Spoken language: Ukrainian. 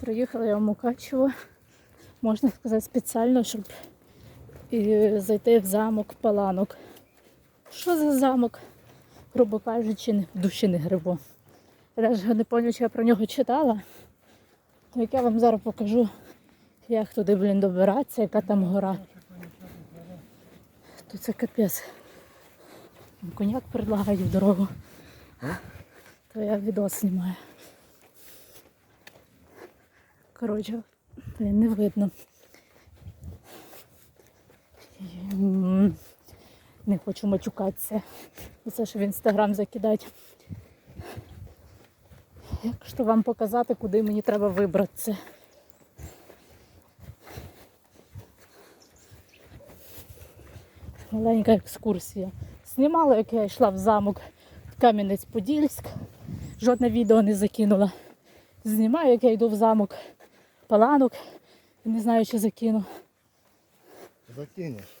Приїхала я в Мукачево, можна сказати, спеціально, щоб і зайти в замок Паланок. Що за замок? Грубо кажучи, в душі не грибу. Я навіть не пам'ятаю, чи я про нього читала. Ну, Як я вам зараз покажу, як туди, блін, добиратися, яка там гора. Тут це капець. Коняк предлагає дорогу. То я відео знімаю. Коротше, не видно. Не хочу матюкатися. Це ж в інстаграм закидати. Як що вам показати, куди мені треба вибратися? Маленька екскурсія. Знімала, як я йшла в замок Кам'янець-Подільськ. Жодне відео не закинула. Знімаю, як я йду в замок Паланок. Не знаю, чи закину. Закинешь.